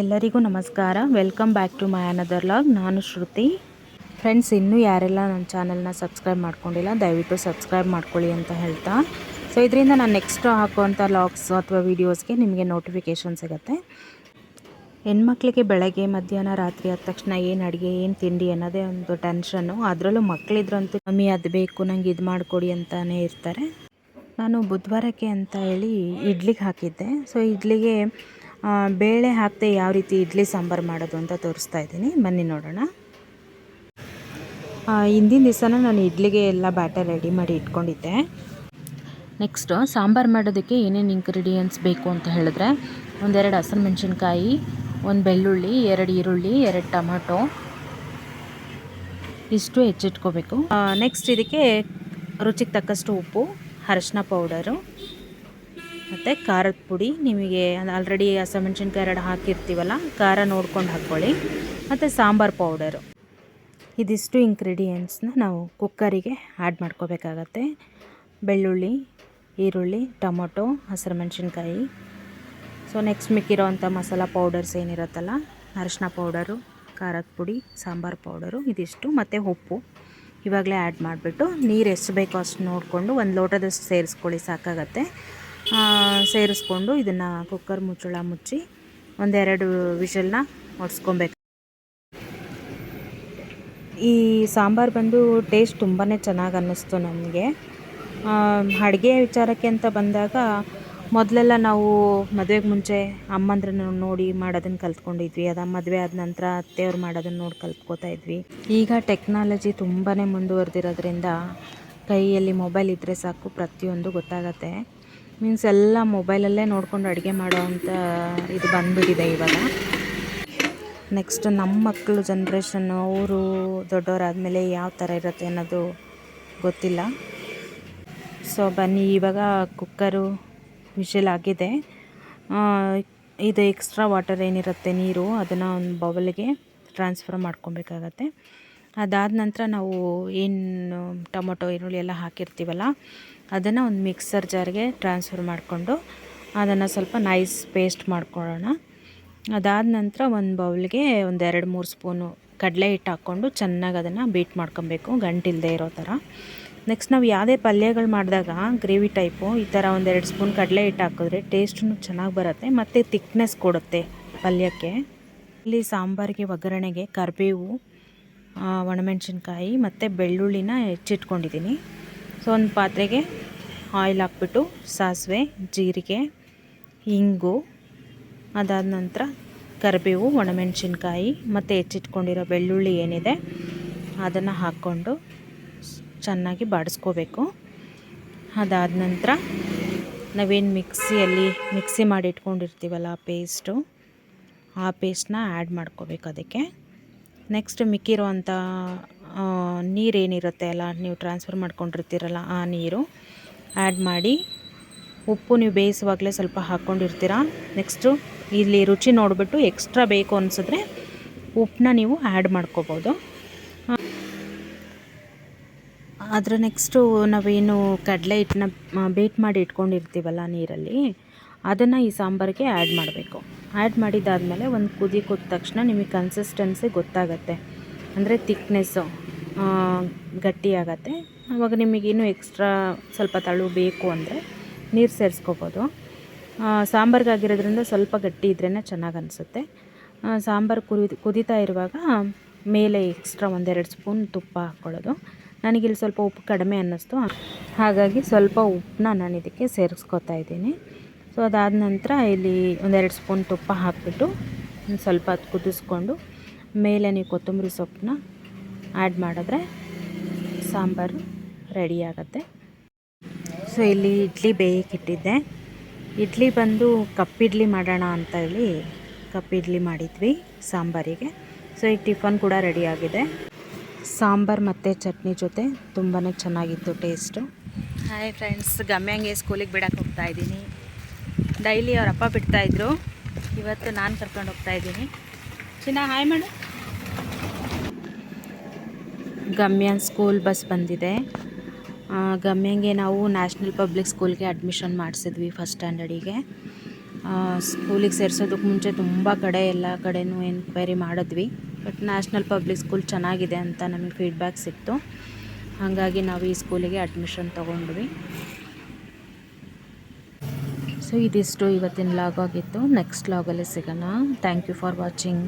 ಎಲ್ಲರಿಗೂ ನಮಸ್ಕಾರ. Welcome back to my another vlog ನಾನು ಶ್ರುತಿ. ಫ್ರೆಂಡ್ಸ್ ಇನ್ನೂ ಯಾರೆಲ್ಲ ನನ್ನ ಚಾನಲ್ನ ಸಬ್ಸ್ಕ್ರೈಬ್ ಮಾಡ್ಕೊಂಡಿಲ್ಲ, ದಯವಿಟ್ಟು ಸಬ್ಸ್ಕ್ರೈಬ್ ಮಾಡ್ಕೊಳ್ಳಿ ಅಂತ ಹೇಳ್ತಾ. ಸೊ ಇದರಿಂದ ನಾನು ನೆಕ್ಸ್ಟ್ ಹಾಕುವಂಥ ಲಾಗ್ಸ್ ಅಥವಾ ವೀಡಿಯೋಸ್ಗೆ ನಿಮಗೆ ನೋಟಿಫಿಕೇಷನ್ ಸಿಗುತ್ತೆ. ಹೆಣ್ಮಕ್ಳಿಗೆ ಬೆಳಗ್ಗೆ, ಮಧ್ಯಾಹ್ನ, ರಾತ್ರಿ ಆದ ತಕ್ಷಣ ಏನು ಅಡುಗೆ, ಏನು ತಿಂಡಿ ಅನ್ನೋದೇ ಒಂದು ಟೆನ್ಷನ್ನು ಅದರಲ್ಲೂ ಮಕ್ಕಳಿದ್ರಂತೂ ಮಮ್ಮಿ, ಅದು ಬೇಕು, ನಂಗೆ ಇದು ಮಾಡಿಕೊಡಿ ಅಂತಲೇ ಇರ್ತಾರೆ. ನಾನು ಬುಧವಾರಕ್ಕೆ ಅಂತ ಹೇಳಿ ಇಡ್ಲಿಗೆ ಹಾಕಿದ್ದೆ. ಸೊ ಇಡ್ಲಿಗೆ ಬೇಳೆ ಹಾಕದೆ ಯಾವ ರೀತಿ ಇಡ್ಲಿ ಸಾಂಬಾರು ಮಾಡೋದು ಅಂತ ತೋರಿಸ್ತಾ ಇದ್ದೀನಿ. ಬನ್ನಿ ನೋಡೋಣ. ಹಿಂದಿನ ದಿವಸನ ನಾನು ಇಡ್ಲಿಗೆ ಎಲ್ಲ ಬ್ಯಾಟರ್ ರೆಡಿ ಮಾಡಿ ಇಟ್ಕೊಂಡಿದ್ದೆ. ನೆಕ್ಸ್ಟು, ಸಾಂಬಾರು ಮಾಡೋದಕ್ಕೆ ಏನೇನು ಇಂಗ್ರೀಡಿಯೆಂಟ್ಸ್ ಬೇಕು ಅಂತ ಹೇಳಿದ್ರೆ, ಒಂದೆರಡು ಹಸಿಮೆಣ್ಸಿನ್ಕಾಯಿ, ಒಂದು ಬೆಳ್ಳುಳ್ಳಿ, ಎರಡು ಈರುಳ್ಳಿ, ಎರಡು ಟೊಮೊಟೊ, ಇಷ್ಟು ಹೆಚ್ಚಿಟ್ಕೋಬೇಕು. ನೆಕ್ಸ್ಟ್ ಇದಕ್ಕೆ ರುಚಿಗೆ ತಕ್ಕಷ್ಟು ಉಪ್ಪು, ಅರಶಿನ ಪೌಡರು ಮತ್ತು ಖಾರದ ಪುಡಿ, ನಿಮಗೆ ಆಲ್ರೆಡಿ ಹಸಿಮೆಣ್ಸಿನ್ಕಾಯಿ ಎರಡು ಹಾಕಿರ್ತೀವಲ್ಲ, ಖಾರ ನೋಡ್ಕೊಂಡು ಹಾಕ್ಕೊಳ್ಳಿ. ಮತ್ತು ಸಾಂಬಾರು ಪೌಡರು ಇದಿಷ್ಟು ಇಂಗ್ರೀಡಿಯೆಂಟ್ಸ್ನ ನಾವು ಕುಕ್ಕರಿಗೆ ಆ್ಯಡ್ ಮಾಡ್ಕೋಬೇಕಾಗತ್ತೆ. ಬೆಳ್ಳುಳ್ಳಿ, ಈರುಳ್ಳಿ, ಟೊಮೊಟೊ, ಹಸಿರು ಮೆಣಸಿನ್ಕಾಯಿ. ಸೊ ನೆಕ್ಸ್ಟ್ ಮಿಕ್ಕಿರೋವಂಥ ಮಸಾಲ ಪೌಡರ್ಸ್ ಏನಿರುತ್ತಲ್ಲ, ಅರಶಿನ ಪೌಡರು ಖಾರದ ಪುಡಿ, ಸಾಂಬಾರು ಪೌಡರು ಇದಿಷ್ಟು, ಮತ್ತು ಉಪ್ಪು. ಇವಾಗಲೇ ಆ್ಯಡ್ ಮಾಡಿಬಿಟ್ಟು ನೀರು ಎಷ್ಟು ಬೇಕೋ ಅಷ್ಟು ನೋಡಿಕೊಂಡು ಒಂದು ಲೋಟದಷ್ಟು ಸೇರಿಸ್ಕೊಳ್ಳಿ, ಸಾಕಾಗತ್ತೆ. ಸೇರಿಸ್ಕೊಂಡು ಇದನ್ನು ಕುಕ್ಕರ್ ಮುಚ್ಚಳ ಮುಚ್ಚಿ ಒಂದೆರಡು ವಿಷಲ್ನ ಒಡ್ಸ್ಕೊಬೇಕು. ಈ ಸಾಂಬಾರು ಬಂದು ಟೇಸ್ಟ್ ತುಂಬಾ ಚೆನ್ನಾಗಿ ಅನ್ನಿಸ್ತು ನಮಗೆ. ಅಡುಗೆ ವಿಚಾರಕ್ಕೆ ಅಂತ ಬಂದಾಗ ಮೊದಲೆಲ್ಲ ನಾವು ಮದುವೆಗೆ ಮುಂಚೆ ಅಮ್ಮಂದ್ರನ್ನ ನೋಡಿ ಮಾಡೋದನ್ನು ಕಲ್ತ್ಕೊಂಡಿದ್ವಿ. ಅದು ಮದುವೆ ಆದ ನಂತರ ಅತ್ತೆಯವ್ರು ಮಾಡೋದನ್ನು ನೋಡಿ ಕಲ್ತ್ಕೋತಾ ಇದ್ವಿ. ಈಗ ಟೆಕ್ನಾಲಜಿ ತುಂಬಾ ಮುಂದುವರೆದಿರೋದ್ರಿಂದ ಕೈಯಲ್ಲಿ ಮೊಬೈಲ್ ಇದ್ದರೆ ಸಾಕು ಪ್ರತಿಯೊಂದು ಗೊತ್ತಾಗತ್ತೆ. ಮೀನ್ಸ್ ಎಲ್ಲ ಮೊಬೈಲಲ್ಲೇ ನೋಡ್ಕೊಂಡು ಅಡುಗೆ ಮಾಡೋ ಅಂಥ ಇದು ಬಂದ್ಬಿಟ್ಟಿದೆ ಇವಾಗ. ನೆಕ್ಸ್ಟ್ ನಮ್ಮ ಮಕ್ಕಳು ಜನ್ರೇಷನ್ ಅವರು ದೊಡ್ಡವರಾದಮೇಲೆ ಯಾವ ಥರ ಇರುತ್ತೆ ಅನ್ನೋದು ಗೊತ್ತಿಲ್ಲ. ಸೊ ಬನ್ನಿ, ಇವಾಗ ಕುಕ್ಕರು ವಿಷಲ್ ಆಗಿದೆ. ಇದು ಎಕ್ಸ್ಟ್ರಾ ವಾಟರ್ ಏನಿರುತ್ತೆ ನೀರು, ಅದನ್ನು ಒಂದು ಬೌಲ್ಗೆ ಟ್ರಾನ್ಸ್ಫರ್ ಮಾಡ್ಕೊಬೇಕಾಗತ್ತೆ. ಅದಾದ ನಂತರ ನಾವು ಏನು ಟೊಮೊಟೊ, ಈರುಳ್ಳಿ ಎಲ್ಲ ಹಾಕಿರ್ತೀವಲ್ಲ ಅದನ್ನು ಒಂದು ಮಿಕ್ಸರ್ ಜಾರ್ಗೆ ಟ್ರಾನ್ಸ್ಫರ್ ಮಾಡಿಕೊಂಡು ಅದನ್ನು ಸ್ವಲ್ಪ ನೈಸ್ ಪೇಸ್ಟ್ ಮಾಡ್ಕೊಳ್ಳೋಣ. ಅದಾದ ನಂತರ ಒಂದು ಬೌಲ್ಗೆ ಒಂದು ಎರಡು ಮೂರು ಸ್ಪೂನು ಕಡಲೆ ಹಿಟ್ಟು ಹಾಕ್ಕೊಂಡು ಚೆನ್ನಾಗಿ ಅದನ್ನು ಬೀಟ್ ಮಾಡ್ಕೊಬೇಕು ಗಂಟಿಲ್ಲದೆ ಇರೋ ಥರ ನೆಕ್ಸ್ಟ್ ನಾವು ಯಾವುದೇ ಪಲ್ಯಗಳು ಮಾಡಿದಾಗ ಗ್ರೇವಿ ಟೈಪು ಈ ಥರ ಒಂದೆರಡು ಸ್ಪೂನ್ ಕಡಲೆ ಹಿಟ್ಟು ಹಾಕಿದ್ರೆ ಟೇಸ್ಟೂ ಚೆನ್ನಾಗಿ ಬರುತ್ತೆ, ಮತ್ತು ತಿಕ್ನೆಸ್ ಕೊಡುತ್ತೆ ಪಲ್ಯಕ್ಕೆ. ಇಲ್ಲಿ ಸಾಂಬಾರಿಗೆ ಒಗ್ಗರಣೆಗೆ ಕರಿಬೇವು ಒಣಮೆಣಸಿನ್ಕಾಯಿ ಒಣಮೆಣ್ಸಿನ್ಕಾಯಿ, ಮತ್ತು ಬೆಳ್ಳುಳ್ಳಿನ ಹೆಚ್ಚಿಟ್ಕೊಂಡಿದ್ದೀನಿ ಸೊ ಒಂದು ಪಾತ್ರೆಗೆ ಆಯಿಲ್ ಹಾಕ್ಬಿಟ್ಟು, ಸಾಸಿವೆ, ಜೀರಿಗೆ, ಇಂಗು, ಅದಾದ ನಂತರ ಕರಿಬೇವು, ಒಣಮೆಣಸಿನ್ಕಾಯಿ ಮತ್ತು ಹೆಚ್ಚಿಟ್ಕೊಂಡಿರೋ ಬೆಳ್ಳುಳ್ಳಿ ಏನಿದೆ, ಅದನ್ನು ಹಾಕ್ಕೊಂಡು ಚೆನ್ನಾಗಿ ಬಾಡಿಸ್ಕೋಬೇಕು. ಅದಾದ ನಂತರ ನಾವೇನು ಮಿಕ್ಸಿಯಲ್ಲಿ, ಮಿಕ್ಸಿ ಮಾಡಿ ಇಟ್ಕೊಂಡಿರ್ತೀವಲ್ಲ ಪೇಸ್ಟು, ಆ ಪೇಸ್ಟ್ನ ಆ್ಯಡ್ ಮಾಡ್ಕೋಬೇಕು ಅದಕ್ಕೆ. ನೆಕ್ಸ್ಟ್ ಮಿಕ್ಕಿರೋ ನೀರೇನಿರುತ್ತೆ ಅಲ್ಲ ನೀವು ಟ್ರಾನ್ಸ್ಫರ್ ಮಾಡ್ಕೊಂಡಿರ್ತೀರಲ್ಲ ಆ ನೀರು ಆ್ಯಡ್ ಮಾಡಿ ಉಪ್ಪು ನೀವು ಬೇಯಿಸುವಾಗಲೇ ಸ್ವಲ್ಪ ಹಾಕ್ಕೊಂಡಿರ್ತೀರ. ನೆಕ್ಸ್ಟು ಇಲ್ಲಿ ರುಚಿ ನೋಡಿಬಿಟ್ಟು ಎಕ್ಸ್ಟ್ರಾ ಬೇಕು ಅನಿಸಿದ್ರೆ ಉಪ್ಪನ್ನ ನೀವು ಆ್ಯಡ್ ಮಾಡ್ಕೋಬೋದು. ಅದರ ನೆಕ್ಸ್ಟು ನಾವೇನು ಕಡಲೆ ಹಿಟ್ಟನ್ನ ಬೀಟ್ ಮಾಡಿ ಇಟ್ಕೊಂಡಿರ್ತೀವಲ್ಲ ನೀರಲ್ಲಿ, ಅದನ್ನು ಈ ಸಾಂಬಾರಿಗೆ ಆ್ಯಡ್ ಮಾಡಬೇಕು. ಆ್ಯಡ್ ಮಾಡಿದ್ದಾದಮೇಲೆ ಒಂದು ಕುದಿ ಕುದ ತಕ್ಷಣ ನಿಮಗೆ ಕನ್ಸಿಸ್ಟೆನ್ಸಿ ಗೊತ್ತಾಗತ್ತೆ. ಅಂದರೆ ತಿಕ್ನೆಸ್ಸು ಗಟ್ಟಿಯಾಗತ್ತೆ ಆವಾಗ ನಿಮಗಿನ್ನೂ ಎಕ್ಸ್ಟ್ರಾ ಸ್ವಲ್ಪ ತಳು ಬೇಕು ಅಂದರೆ ನೀರು ಸೇರಿಸ್ಕೋಬೋದು. ಸಾಂಬಾರ್ಗಾಗಿರೋದ್ರಿಂದ ಸ್ವಲ್ಪ ಗಟ್ಟಿ ಇದ್ರೇ ಚೆನ್ನಾಗಿ ಅನಿಸುತ್ತೆ. ಸಾಂಬಾರು ಕುದಿ ಕುದೀತಾ ಇರುವಾಗ ಮೇಲೆ ಎಕ್ಸ್ಟ್ರಾ ಒಂದೆರಡು ಸ್ಪೂನ್ ತುಪ್ಪ ಹಾಕ್ಕೊಳ್ಳೋದು. ನನಗಿಲ್ಲಿ ಸ್ವಲ್ಪ ಉಪ್ಪು ಕಡಿಮೆ ಅನ್ನಿಸ್ತು. ಹಾಗಾಗಿ ಸ್ವಲ್ಪ ಉಪ್ಪನ್ನ ನಾನು ಇದಕ್ಕೆ ಸೇರಿಸ್ಕೊತಾ ಇದ್ದೀನಿ. ಸೊ ಅದಾದ ನಂತರ ಇಲ್ಲಿ ಒಂದೆರಡು ಸ್ಪೂನ್ ತುಪ್ಪ ಹಾಕಿಬಿಟ್ಟು ಸ್ವಲ್ಪ ಹೊತ್ತು ಕುದಿಸ್ಕೊಂಡು ಮೇಲೆ ನೀವು ಕೊತ್ತಂಬರಿ ಸೊಪ್ಪನ್ನ ಆ್ಯಡ್ ಮಾಡಿದ್ರೆ ಸಾಂಬಾರು ರೆಡಿ ಆಗುತ್ತೆ. ಸೊ ಇಲ್ಲಿ ಇಡ್ಲಿ ಬೇಯಕ್ಕಿಟ್ಟಿದ್ದೆ. ಇಡ್ಲಿ ಬಂದು ಕಪ್ಪಿಡ್ಲಿ ಮಾಡೋಣ ಅಂತ ಹೇಳಿ ಕಪ್ಪಿಡ್ಲಿ ಮಾಡಿದ್ವಿ ಸಾಂಬಾರಿಗೆ. ಸೊ ಈಗ ಟಿಫನ್ ಕೂಡ ರೆಡಿ ಆಗಿದೆ. ಸಾಂಬಾರು ಮತ್ತು ಚಟ್ನಿ ಜೊತೆ ತುಂಬಾ ಚೆನ್ನಾಗಿತ್ತು ಟೇಸ್ಟು ಹಾಯ್ ಫ್ರೆಂಡ್ಸ್ ಗಮ್ಯಂಗೆ ಸ್ಕೂಲಿಗೆ ಬಿಡೋಕೆ ಹೋಗ್ತಾ ಇದ್ದೀನಿ. ಡೈಲಿ ಅವರಪ್ಪ ಬಿಡ್ತಾಯಿದ್ರು ಇವತ್ತು ನಾನು ಕರ್ಕೊಂಡು ಹೋಗ್ತಾ ಇದ್ದೀನಿ. ಚಿನ್ನ ಹಾಯ್ ಮಾಡು ಗಮ್ಯನ್ ಸ್ಕೂಲ್ ಬಸ್ ಬಂದಿದೆ. ಗಮ್ಯಂಗೆ ನಾವು ನ್ಯಾಷನಲ್ ಪಬ್ಲಿಕ್ ಸ್ಕೂಲ್ಗೆ ಅಡ್ಮಿಷನ್ ಮಾಡಿಸಿದ್ವಿ ಫಸ್ಟ್ ಸ್ಟ್ಯಾಂಡರ್ಡಿಗೆ ಸ್ಕೂಲಿಗೆ ಸೇರಿಸೋದಕ್ಕೆ ಮುಂಚೆ ತುಂಬ ಕಡೆ ಎಲ್ಲ ಕಡೆನೂ ಎನ್ಕ್ವೈರಿ ಮಾಡಿದ್ವಿ. ಬಟ್ ನ್ಯಾಷನಲ್ ಪಬ್ಲಿಕ್ ಸ್ಕೂಲ್ ಚೆನ್ನಾಗಿದೆ ಅಂತ ನಮಗೆ ಫೀಡ್ಬ್ಯಾಕ್ ಸಿಕ್ತು. ಹಾಗಾಗಿ ನಾವು ಈ ಸ್ಕೂಲಿಗೆ ಅಡ್ಮಿಷನ್ ತೊಗೊಂಡ್ವಿ. ಸೊ ಇದಿಷ್ಟು ಇವತ್ತಿನ ಲಾಗ್ ಆಗಿತ್ತು. ನೆಕ್ಸ್ಟ್ ಲಾಗಲ್ಲಿ ಸಿಗೋಣ. Thank you for watching